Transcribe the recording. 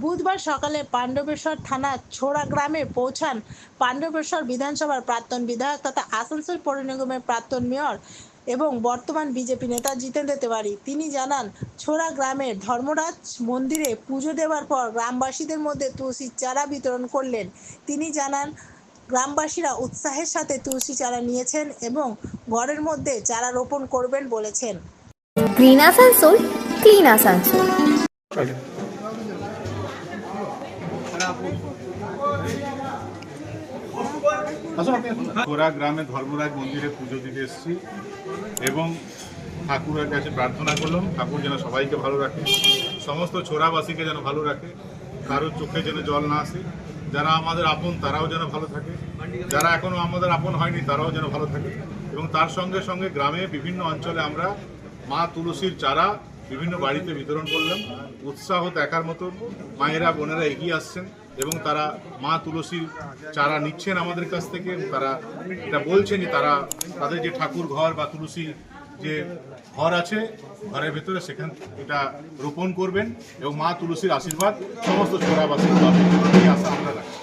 বুধবার সকালে পাণ্ডবেশ্বর থানা ছোড়া গ্রামে পৌঁছান পাণ্ডবেশ্বর বিধানসভার প্রাক্তন বিধায়ক তথা আসানসোল পৌর নিগমের প্রাক্তন মেয়র এবং বর্তমান বিজেপি নেতা জিতেন্দ্র তেওয়ারি। তিনি জানান, ছোড়া গ্রামের ধর্মরাজ মন্দিরে পুজো দেওয়ার পর গ্রামবাসীদের মধ্যে তুলসীর চারা বিতরণ করলেন। তিনি জানান, গ্রামবাসীরা উৎসাহের সাথে তুলসী চারা নিয়েছেন এবং ঘরের মধ্যে চারা রোপণ করবেন বলেছেন। গ্রিন আসানসোল ক্লিন আসানসোল গোরা গ্রামে ধর্মরাজ মন্দিরে পুজো দিতে এসেছি এবং ঠাকুরের কাছে প্রার্থনা করলাম, ঠাকুর যেন সবাইকে ভালো রাখে, সমস্ত ছোড়াবাসীকে যেন ভালো রাখে, কারোর চোখে যেন জল না আসে, যারা আমাদের আপন তারাও যেন ভালো থাকে, যারা এখনও আমাদের আপন হয়নি তারাও যেন ভালো থাকে, এবং তার সঙ্গে সঙ্গে গ্রামে বিভিন্ন অঞ্চলে আমরা মা তুলসীর চারা বিভিন্ন বাড়িতে বিতরণ করলাম উৎসাহ দেখার মতো মায়েরা, বোনেরা এগিয়ে আসছেন এবং তারা মা তুলসীর চারা নিচ্ছেন আমাদের কাছ থেকে। তারা এটা বলছেন যে তারা তাদের যে ঠাকুর ঘর বা তুলসী যে ঘর আছে, ঘরের ভেতরে সেখান এটা রোপণ করবেন এবং মা তুলসীর আশীর্বাদ সমস্ত এই আশা আমরা রাখি